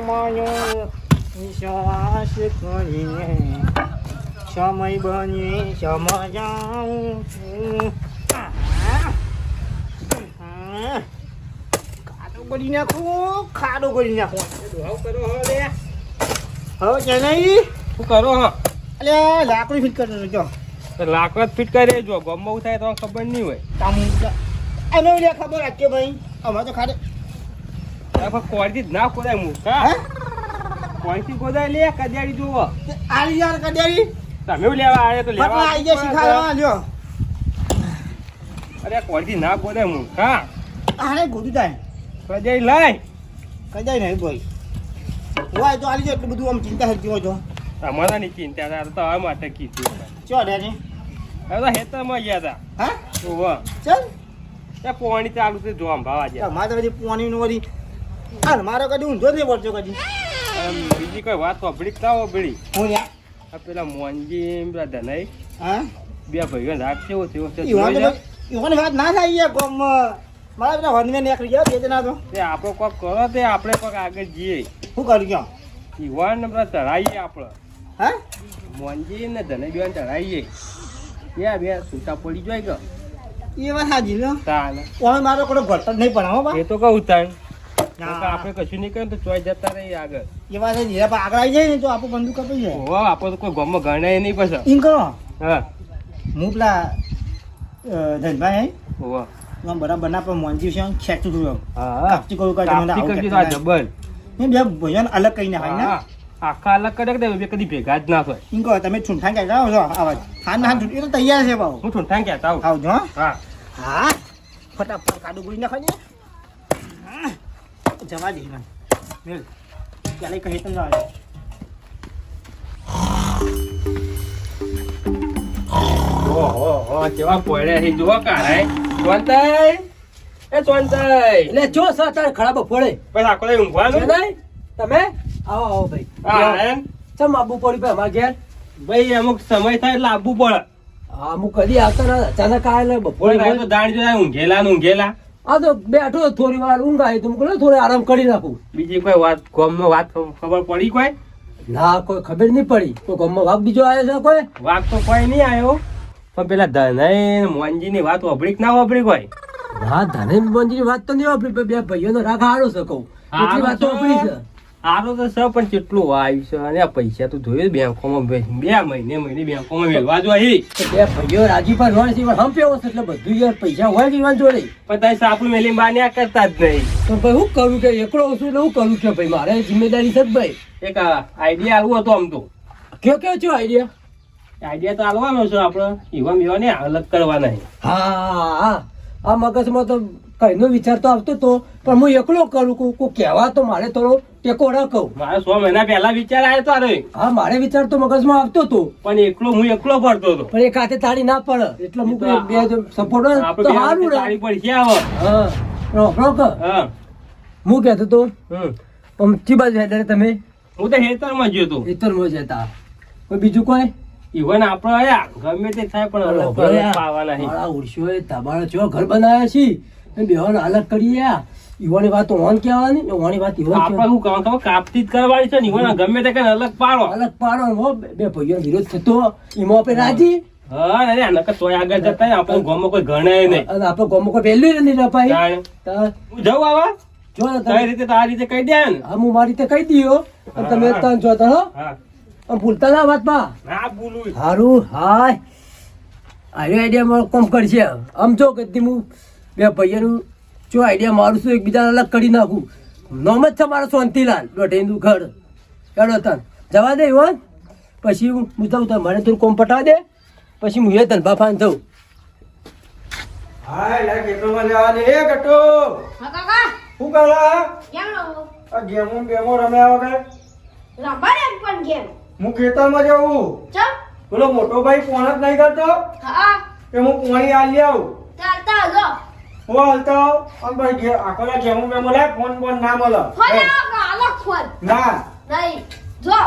માયો વિશ્વાસ કરીને સમય બની સમજાવું છું ખાડો કરી નાખો ખાડો કરી નાખો હવે ચેન્નઈ શું કરો હ અલે લાકડી ફિટ કરી જો લાકડા ફિટ કરી જો ગમો થાય તો ખબર નહીં હોય એનો ખબર રાખજો ભાઈ. અમારે તો ખાડે જ ના ખોદાય હું. હે. કોરથી ખોદાય લે કજાડી જુઓ. આલી યાર કડેરી તમે લેવા આવ્યા તો લેવા આવી આઈ ગયા શીખાડવા લ્યો અરે કોરથી ના ખોદાય હું. હા. આને ગોદી જાય કજાડી લઈ. કદાય નહીં ભાઈ. હોય તો આલી જો એટલું બધું આમ ચિંતા હતી હોય તો તમારા ની ચિંતા હતા તો આ માટે કીધું ચો ડેની હવે તો હેતરમાં ગયા હતા હા? ઓવા ચલ. એ પોણી ચાલુ છે જો ભાવા ગયા મારે બધી પોણી નું હા મારો કદી ઊંધો નહીં પડતો કદી. બીજી કોઈ વાત વાપરી ના વાપરી હું આ પેલા મોનજી પેલા ધનાઈ હા? બે ભાઈઓ રાત કેવો થયો છે ઈવાન ઈવાન વાત ના થાય યાર ગામમાં મારા બધા વનમે નીકળી ગયા બે જણા તો. તે આપણો કોક કરો તે આપણે કોક આગળ જઈએ. શું કરી ગયો યુવાન ને બધા ચઢાઈએ આપણે. હા? મોનજી ને ધનાઈ બેન ચડાવીએ બે બે સુતા પડી જાય કે. એ વાત હાજી લો તાને. ઓમે મારો કોઈ ઘટત નહીં હો એ તો કહું બા આપણે કશું નહીં તો ચોઈ જતા રહીએ આગળ. એ વાત હાજી આગળ આવી જાય ને તો આપણે બંદૂક કપાઈ જાય. આપણે તો કોઈ ગામમાં ગણાય નહીં પછી. એમ કરો. હા. હું પેલા ધનભાઈ ઓવા આમ બરાબર ના પણ છે ખેંચું છું હા. કાપતી કરું કાઢી મને કાપતી આવું કરજો તો આ ખેંચી જબર મેં બે ભજન અલગ કઈ નાખાય ને આખા અલગ કરે કે બે કદી ભેગા જ ના થાય. કહો તમે છૂંઠા ક્યાં જાઓ છો આવાજ હાન છૂટી તો તૈયાર છે બાબુ હું ઠૂંઠાણ કહેતા આવું. આવજો હા. હા. ફટાફટ કાઢું ગુળી નાખો ને હા. જવા દે મને મેલ. ચાલે કહી તમે આવે ઓહો કેવા પડ્યા છે. જુઓ કાઢાય ચોંતાઈ એ ચોંતાઈ એટલે જો સર ખરાબ પડે. બસ આખો ઊંઘવાનું? નહીં? તમે? આવો આવો ભાઈ. હા? ચમ આબુ પડ્યું ભાઈ અમારા ઘેર? ભાઈ અમુક સમય થાય એટલે આવવું પડે. હું કદી આવતા ના. અચાનક એટલે બપોરે દાણ જોયા ઊંઘેલા ઊંઘેલા. આ તો બેઠો થોડી વાર ઊંઘ આવી તો મોકલો થોડી આરામ કરી નાખું. બીજી કોઈ વાત ગામમાં વાત ખબર પડી કોઈ? ના કોઈ ખબર નહીં પડી. કોઈ ગામમાં વાઘ બીજો આવ્યો છે કોઈ? વાત તો કોઈ નહીં આવ્યો પણ પેલા ધનય મોનજી ની વાત વાપરી ના વાપરી કોઈ? ના ધને મંજીની વાત તો નહીં વાપરી બે ભાઈઓનો રાખ હારો છે કહું. એટલી વાત તો વાપરી છે. આરો તો સર પણ કેટલું આવ્યું છે અને આ પૈસા તો જોયું બેંકોમાં બે બે મહિને મહિને બેંકોમાં મેળવા જોઈએ તો બે ભાઈઓ રાજી પર હોય છે પણ હમ પેવો છે એટલે બધું યાર પૈસા હોય જીવન જોડે. પણ તારી સાપડું મેલી માન્યા કરતા જ નહીં. તો ભાઈ હું કરું કે એકડો છું એટલે હું કરું કે ભાઈ? મારે જિમ્મેદારી છે ભાઈ. એક આઈડિયા આવું હતો આમ તો. કયો કયો છો આઈડિયા આઈડિયા તો આલવાનો છે આપણે. ઈવા મેવા ને અલગ કરવાના છે. હા હા. આ મગજમાં તો કઈનો વિચાર તો આવતો તો પણ હું એકલો કરું કું કોઈ કહેવા તો મારે થોડો ટેકો રાખું મારે સો મહિના પહેલા વિચાર આવ્યો તારે હા મારે વિચાર તો મગજમાં આવતો હતો પણ એકલો હું એકલો પડતો હતો. પણ એક હાથે તાળી ના પડે. એટલે હું બે સપોર્ટ તો સારું. તાળી પડશે આવે. હા રોકડો કે હા. કહેતો તો હમ. પણ ચી બાજુ હેડે તમે? હું તો હેતરમાં ગયો હતો ખેતરમાં જતા કોઈ બીજું કોઈ? ઈવન આપણે ગમે તે થાય પણ પાવાના ઉડશો તાબાળા ઘર બનાવ્યા છે? એ બેહોને અલગ કરી ઈવાની વાત ઓન કહેવાની ને ઓની વાત ઈવન આપણે. શું ખબર કાપતી જ કરવાની છે ને ઈવાના ગમે તે કઈ અલગ પાડો. અલગ પાડો હો, બે- ભાઈઓ વિરોધ થતો. એમાં આપણે રાજી? હા ને આના કરતા તોય આગળ જતા આપણો ગોમો કોઈ ગણે નહીં. આપણે ગામમાં કોઈ વેલ્યુ નહીં રપાય હું જવું આવા? જો તારી રીતે તો આ રીતે કહી દે ને? હા હું મારી રીતે કહી દયો અને તમે તન જો હો. હા ભૂલતા ના વાતમાં ના ભૂલું. હારું હાય. આયો આઈડિયા મારો કોમ કરશે. આમ જો કે હું બે ભાઈઓનું જો આઈડિયા મારું છું એકબીજાને અલગ કરી નાખું? નોમ જ છે મારો શાંતિલાલ. દોઢેન્દુ ઘર. એડો તન. જવા દે એવો પછી હું હું જાઉં તને મને થોડું કોમ પટાવા દે. પછી હું એ તન બાફાન જઉં. હાય લા કેટલો એ ગટો હા કાકા. શું કરા? કેમ રહો આ ગેમો બેમો રમ્યા વગર. રબર એમ પણ કેમ હું ખેતરમાં જાઉં પેલો મોટો ભાઈ ફોન જ નહીં કરતો? હા. કે હું પોણી આલી આવું? ચાલતા હલો. હું હાલતો આમ ભાઈ આખો દા ગેમો બેમો ફોન ફોન બોન ના મળે. ના. નહીં. જો.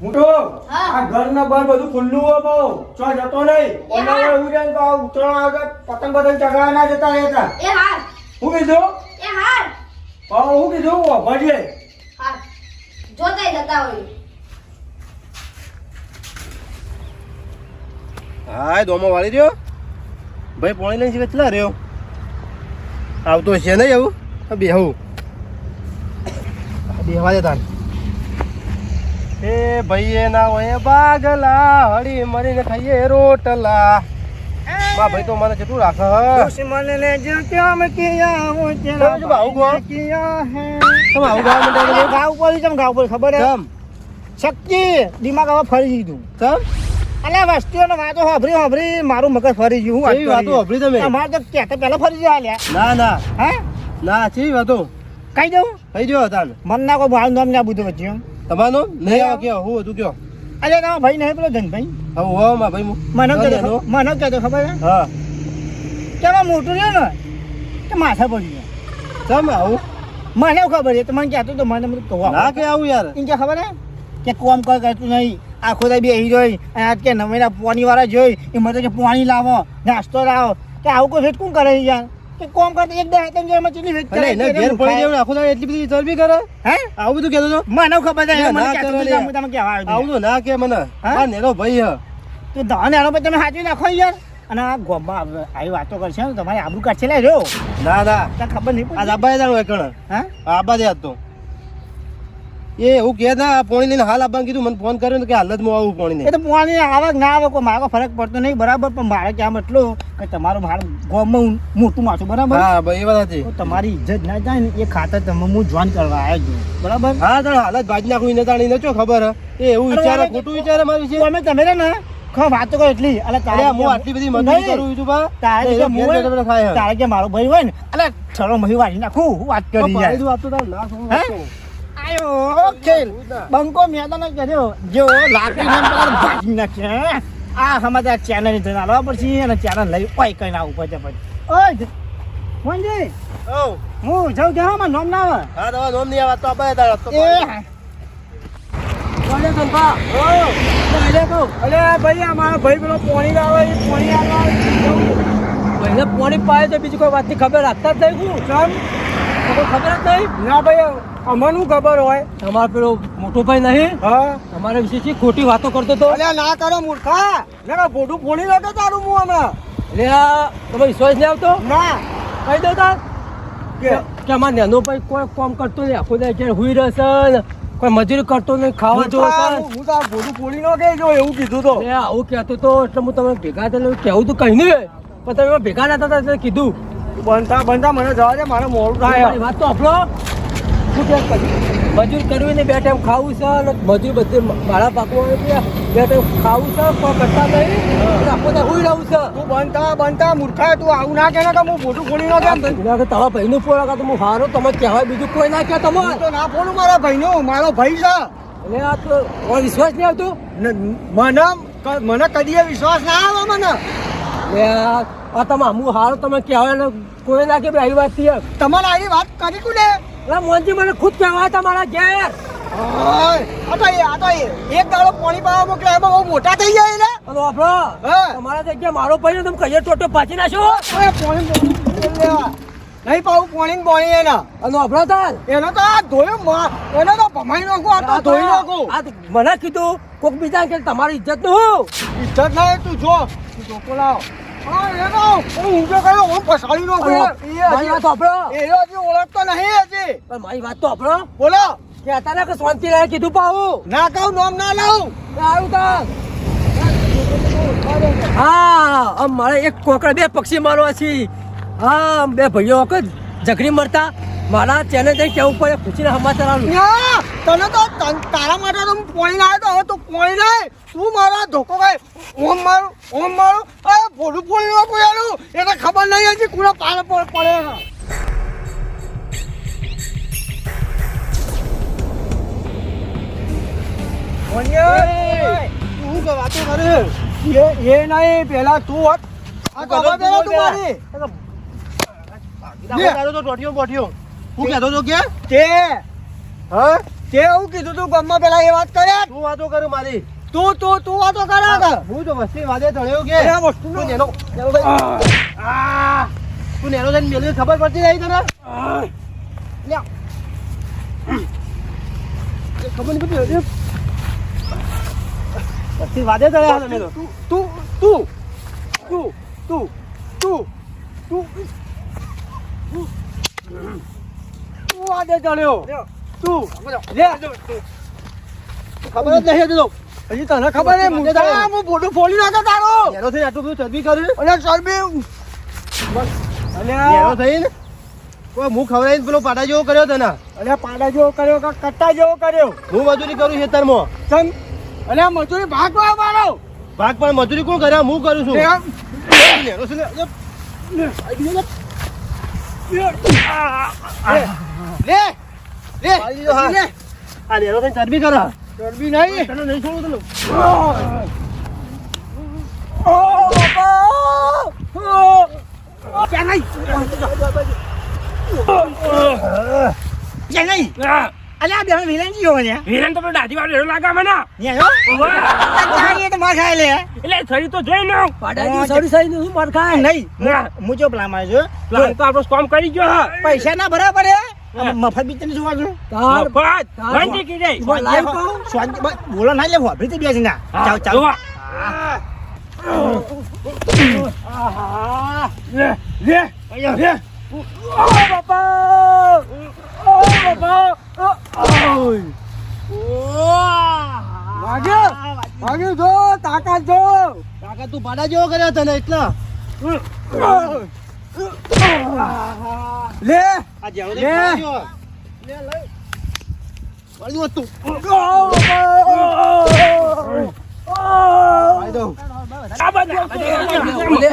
મોટો હા. આ ઘર ના બાર બધું ખુલ્લું હોય બહુ. ચો જતો નહીં. હા. ઓલા એવું જાય તો ઉતરણ આગળ પતંગ પતંગ ચગાવવા ના જતા રહેતા એ હાર શું કીધું? એ હાર હા હું કીધું ભજે હાર કહેતા હોય. હા દોમો વાળી રહ્યો? ભાઈ પોણી લઈને કેટલા રહ્યો? આવતો છે નહીં આવું? બેહું. બેહવા દે તાન. એ ભાઈ એના હોય બાગલા હળી મરીને ખાઈએ રોટલા. બા ભાઈ તો મને કેટલું રાખે દુશ્મન ને જો ક્યાં કિયા હો તમે આવું? કિયા તમે આવું ગાવ પર ગાવ પર ખબર હે ચમ શક્તિ દિમાગ હવે ફરી ગયું ચમ અલ્યા વસ્તીઓનો વાતો હોભરી હોભરી મારું મગજ ફરી ગયું હું કેવી વાતો હોભરી તમે? અમારે તો કહેતા પહેલા ફરી ગયા લ્યા. ના ના. હે? ના ચી વાતો? કઈ દઉં? કઈ ગયો તાન. મન ના કોઈ ભાવ નામ ના બધું વચ્ચે તમારો? નહીં આવે કયો હું હતું કયો? અલે તમારો ભાઈ નહીં પેલો ધનભાઈ. હવે હો માં ભાઈ મને ના, કહેતો ના, મને કહેતો ખબર હે હા. કેવા મોટું રહ્યો ને? કે માથા પડી ગયો ચમ આવું? મને ખબર છે તો મને કહેતો તો મને કહું. ના કે આવું યાર. ઇન કે ખબર હે કે કોમ કર કરતું નહીં. આખો તો બેસી જોઈ અને આજ કે નવેના પોણી વાળા જોઈ એ મને કે પાણી લાવો નાસ્તો લાવો. કે આવું કોઈ વેટ કોણ કરે યાર? કે કોમ કરતા એક દાડે તમે એમાં કેટલી વેટ કરે એને ઘેર પડી જાય આખો દાડો એટલી બધી ચરબી કરે? હે? આવું બધું કહેતો તો? મને ખબર છે મને કહેતો તો કે હું તમને કહેવા આવ્યો આવું તો ના કે મને? આ નેરો ભાઈ હ. તો ધાન એનો ભાઈ તમે સાચવી નાખો યાર. અને આ ગોમાં આવી વાતો કરશે ને તમારી આબરૂ કાઢશે લે જો. ના ના. ખબર નહીં આ દાબા આબા જાણું એકણ હા? આબા દે તો એ એવું કે પોણી લઈને હાલ આપવાનું કીધું મને ફોન કર્યો કે હાલ જ આવું પોણી એ તો પાણી આવે ના આવે કોઈ મારો ફરક પડતો નહીં બરાબર પણ મારે ક્યાં એટલો કે તમારું મારું ગોમાં મોટું માથું બરાબર? હા એ વાત હતી. તમારી ઇજ્જત ના જાય ને એ ખાતર તમે હું જોઈન કરવા આવ્યો છું બરાબર? હા તાણ હાલત ભાજી નાખું એને તાણી નચો ખબર એ એવું વિચારે ખોટું વિચારે મારું વિશે તો અમે તમે ને વાતો કરો એટલી. અલે તારે હું આટલી બધી મદદ કરું છું બા. તારે કે હું. તારે કે મારો ભાઈ હોય ને અલે છરો મહી વાળી નાખું વાત કરી યાર. વાત તો તાણ ના? આયો ખેલ બંકો મેદાન કર્યો. જો લાકડી ભાજી નાખે આ સમાચાર ચેનલની જઈને આલવા પડશે અને ચેનલ લઈ ઓય કઈ ના ઉપર છે પછી. ઓય મોંજી ઓવ. હું. જાઉં કે હા નોમ ના આવે. હા તમારા નોમ નહીં આવે તો. અલે ભાઈ ભાઈ પેલો પોણી એ પોણી પાણી પાય બીજી કોઈ વાતની ખબર રાખતા જ નહીં હું. તો કોઈ ખબર જ નહીં? ના ભાઈ અમને ખબર હોય? તમારો પેલો મોટો ભાઈ નહીં? હા. તમારા વિશે ખોટી વાતો કરતો તો? અલ્યા ના કરો મૂર્ખા. ના બોડું ફોડી નાખે તારું હું હમણાં. એટલે તમે વિશ્વાસ નહીં આવતો? ના. કહી દો તાર કે? અમારા નેનો ભાઈ કોઈ કામ કરતો નહીં આખો દાડો ક્યારે હુઈ રહેશે ને. કોઈ મજૂરી કરતો નહીં ખાવા મૂર્ખા, હું તાર બોડું ફોડી નાખે જો એવું કીધું તો? આવું કહેતો તો એટલે હું તમે ભેગા થઈને કહેવું તો કહી નહીં પણ તમે ભેગા નતા થતા એટલે કીધું. બનતા બનતા મને જવા દે મારે મોડું થાય વાત તો આપણો શું કે પછી મજૂર કરવી ને બે ટાઈમ ખાવું છે અને મજૂર બધી મારા પાકવા બે ટાઈમ ખાવું છે પણ કરતા નહીં આખો દાડો હુઈ રહું છે. તું બનતા બનતા મૂર્ખા તું આવું ના કે તો હું મોટું ખોલી ના એના તારા તમારા ભાઈનું ફોડા તો હું હારો તમે કહેવાય બીજું કોઈ ના કહે તમારે. તો ના ફોડું મારા ભાઈનો મારો ભાઈ છે. એટલે આ તો વિશ્વાસ નહીં આવતો? ને મને મને કદી વિશ્વાસ ના આવે મને. આ તમે હું હારો તમે કહેવાય ને કોઈ ના કે આવી વાતથી તમારે આવી વાત કરી કુને? એટલે મોનજી મને ખુદ કહેવાય તમારા ઘેર. આ તો એ આ તો એ. એક દાડો પાણી પાવા મોકલે એમાં બહુ મોટા થઈ જાય ને અને આપણો. તમારા જગ્યા મારો ભાઈ તમે કહીએ ટોટો પાછી નાખો પાણી નહીં પાવું પાણી બોણી એના આપણો તાર. એનો તો આ ધોયો એનો તો ભમાઈ નાખું આ તો ધોઈ નાખું. આ મને કીધું કોક બીજા કે તમારી ઇજ્જતનું ઇજ્જત ના તું જો. તું જોકો લાવ. મારી વાત તો આપણો બોલો કે અત્યારે કે શાંતિ રહે કીધું પાવું ના કહું નામ ના લાવું આવું તાર હા, આમ મારે એક કોકડા બે પક્ષી મારવા છે. હા બે ભાઈઓ ઝઘડી મરતા. મારા ચેનલ જઈ કેવું પડે? ખુશીના સમાચાર આવું તને તો તારા માટે તો પોણી લાવ્યો તો હવે તું પોણી લાય. તું મારા ધોકો ભાઈ ઓમ મારું ઓમ મારું. આ ભોડું પોણી નાખું એનું એને ખબર નહીં હજી પાર પર પડે. તું કે વાતો કરે. એ એ નહીં પેલા તું હોત આ પેલા તું મારી. તો ટોટિયો બોટિયો હું કહેતો તો કે? તે હા? તે હું કીધું તું ગમમાં પેલા એ વાત કરે? તું વાતો કર મારી? તું તું તું વાતો કરે હું તો વસ્તી વાદે ધળ્યો કે? આ વસ્તુનો- તું નેનો. આ! તું નેનો જઈને મેલી ખબર પડતી રહી તને? લ્યા. ખબર નહીં પડતી. પછી વાદે ચડ્યા તમે તો. તું તું તું તું તું તું તું. ચડ્યો તું લે. ખબર જ નહીં હજુ હજી તને ખબર નહીં હું ફોટો ફોડી નાખો તારો. નેરો થઈ આટલું બધું ચરબી કર્યું અને ચરબી. નેરો થઈ ને? કોઈ હું ખવડાવીને પેલો પાટા જેવો કર્યો તને? અરે પાડા જેવો કર્યો કે કટ્ટા જેવો કર્યો? હું મજૂરી કરું ખેતરમાં. ચમ. અરે મજૂરી ભાગવા મારો. ભાગ પણ મજૂરી કોણ કર્યા હું કરું છે. લે. લે લે. આ નેરો થઈને ચરબી કરે. ચરબી નહીં. તને નહીં છોડું તને ઓ બાપા ક્યાં ગઈ? ક્યાં ગઈ અલ્યા બે વિલન જીઓ ને વિલન તો દાદી વાળો એવો લાગે મને. ને હો? ગઈ તો માર ખાય લે. એટલે થરી તો જોઈ નો પાડાજી સરી સરી નું માર ખાય. નહીં. હું- જો પ્લાનમાં જો. પ્લાન તો આપણો કામ કરી ગયો હા. પૈસા ના બરાબર હે મફત બીજ જોવા જો તાર મફત? વાંચી કી? સ્વાદ- બ- બોલો ના લે હોભરી તો બેસી ના ચાલ ચાલ જોવા. લે લે અહીંયા લે ઓ બાપા ઓ બાપા વાગે વાગે જો તાકાત જો. તાકાત તું પાડા જેવો કર્યો તને એટલા. લે. આ જેવો લે. હતો. લે.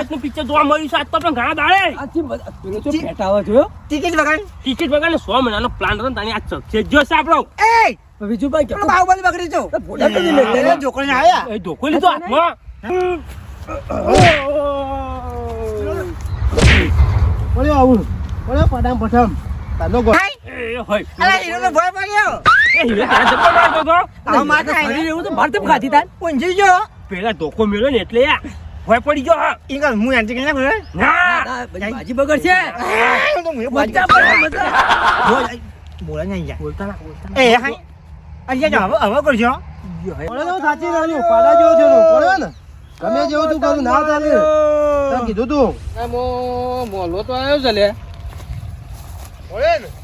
એ ધોકો લીધો આવું. વળી પડામ પઠામ. તાનો ગો- એ હોય. અલા હીરોનો ભય પડ્યો. એ હીરો ત્યાં જતો મારતો હતો. આ માથે શરીર એવું તો માર ખાધી તાર ઊંઝી ગયો. પેલા ધોકો મેળ્યો ને એટલે ભય પડી ગયો. હા. ઈંગલ હું એન્ટ્રી કરીને ના. ના, બધી બગડ છે તો હું બાજુ મજા પડે બોલા નહીં યાર બોલતા ના બોલતા એ હાય અહીંયા હવે હવે કરજો પડે સાચી રહ્યું. પાડા જેવો થયો તું. ને? ગમે જેવું તું કરું ના ચાલે કીધું તું. મોલો તો આવ્યો છે લે. પડે ને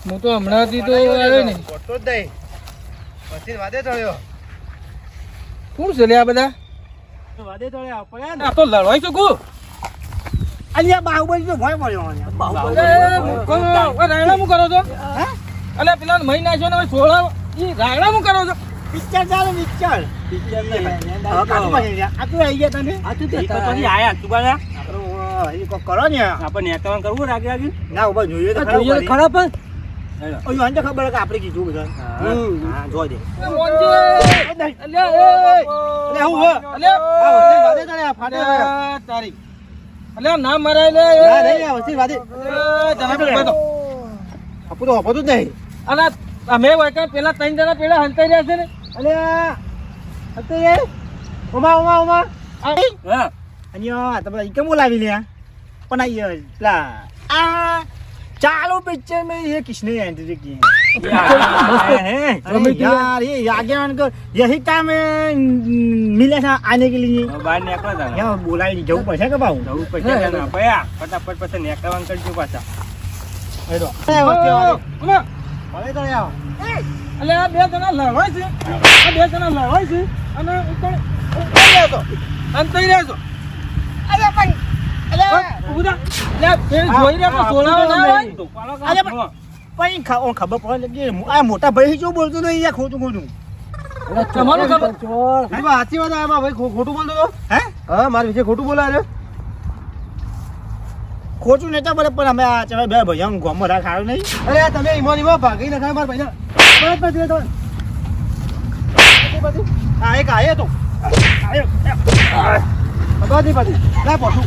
હું તો હમણાંથી તો આવ્યો ને પડતો જ નહીં. પછી વાદે ચડ્યો કોણ છે આ બધા? વાદે ચડ્યા પડ્યા આ તો બાહુબલી ભય પડ્યો અહીંયા. અરે, કોણ- આ રાયડા હું કરો છો? હે? અલે પેલા મહી નાખ્યો ને સોળા ઈ રાયડા હું કરો છો? પિક્ચર ચાલે પિક્ચર. પિક્ચર નહીં. આ તું આવી ગયા તને આ તું પછી આયા તું કોક કરો ને. આપણે નેતાવાન કરવું રાગે રાગે? ના ઊભા જોઈએ તો જોઈએ ખરા પણ. ઓય આને તો ખબર હે કે આપણે કીધું બધા. હા. જોઈ દે. એ મોંજી! અલ્યા, હું હો? અલ્યા, આ વચ્ચે વાદે ચડ્યા ફાટે તારી. અલ્યા ના મરાય લે! ના નહીં આ વાદે. જરા તો. આપું તો. હપતું જ નહીં. અલા, અમે વાયકા પેલા ત્રણ જણા પેલા હંતાઈ રહ્યા છે ને. અલ્યા અત્યારે ઉમા ઉમા ઉમા. હા. અહીંયા તમે કેમ બોલાવી લ્યા? પણ આ પેલા આ ચાલો પિક્ચર મેં ये किसने एंट्री की है यार ये आगे उनको यही काम मिले था आने के लिए બહાર નીકળો તમે. યાર બોલાવી જવું પડશે કે ભાઉ જવું પડશે કે ના? પયા ફટાફટ પછી નીકળવાનું કરજો પાછા. હેડો. હવે તો યાર એટલે આ બે જણા લડવાય છે. આ બે જણા લડવાય છે. અને ઉપર ઉપર રહેતો અંતર રહેતો અરે પણ મોટા ભાઈ શું બોલતો નહીં ખોટું ખોટું? તમારું સાચી વાત એમાં ભાઈ ખોટું બોલતો હતો હે? હા મારા વિશે ખોટું બોલાય રે ખોટું નતા બોલે પણ અમે આ ચાલો બે ભાઈ ગોમમાં રાખ આવ્યો નહીં. અરે તમે ઈમો ઈમો ભાગી નખાય મારા બસ બસ બસ. બસ, બસ. હા એક આયો તો. આયો જો તું તો આ. આ આ ભાઈ ના હું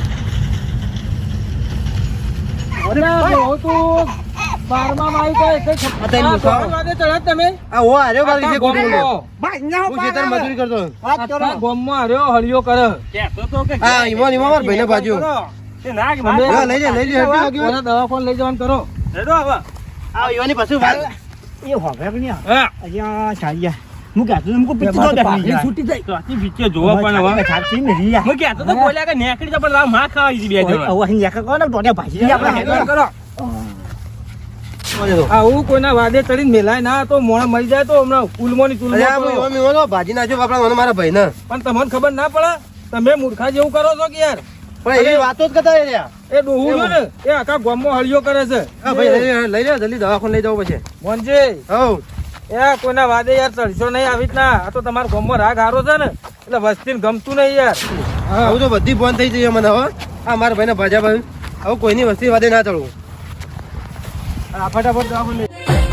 દવાખાને લઈ જવાનું કરો. રેડો હવે. હા કહેતો હતો, મુકુ પિક્ચર તો તો છૂટી જાય તો આથી પિક્ચર જોવા પણ હવે સાચી ને રિયા હું કહેતો તો બોલ્યા કે નેકડી જા પણ માં ખાવા છે બે જણ. હવે અહીં લેખા કહો ટોડે ભાજી આપણે હેડો કરો. આવું કોઈના વાદે ચડીને મેલાય ના તો મોણ મરી જાય તો હમણાં ઉલમોની તો ભાજી નાખ્યો મને મારા ભાઈને. પણ તમને ખબર ના પડે તમે મૂર્ખા જેવું કરો છો કે યાર? પણ એવી વાતો જ કરતા રહ્યા. એ ડોહું ને એ આખા ગામમાં હળિયો કરે છે. ભાઈ લઈ લે જલ્દી દવાખાને લઈ જાવ પછી. મોનજી. હવ. એ કોઈના વાદે યાર ચડશો નહીં આવી ના આ તો તમારા ગામમાં રાગ હારો છે ને. એટલે વસ્તીને ગમતું નહીં યાર. આવું તો બધી બંધ થઈ જઈએ મને હવે આ મારા ભાઈને ભાજા ભાઈ. હવે કોઈની વસ્તી વાદે ના ચડવું ફટાફટ જવાબ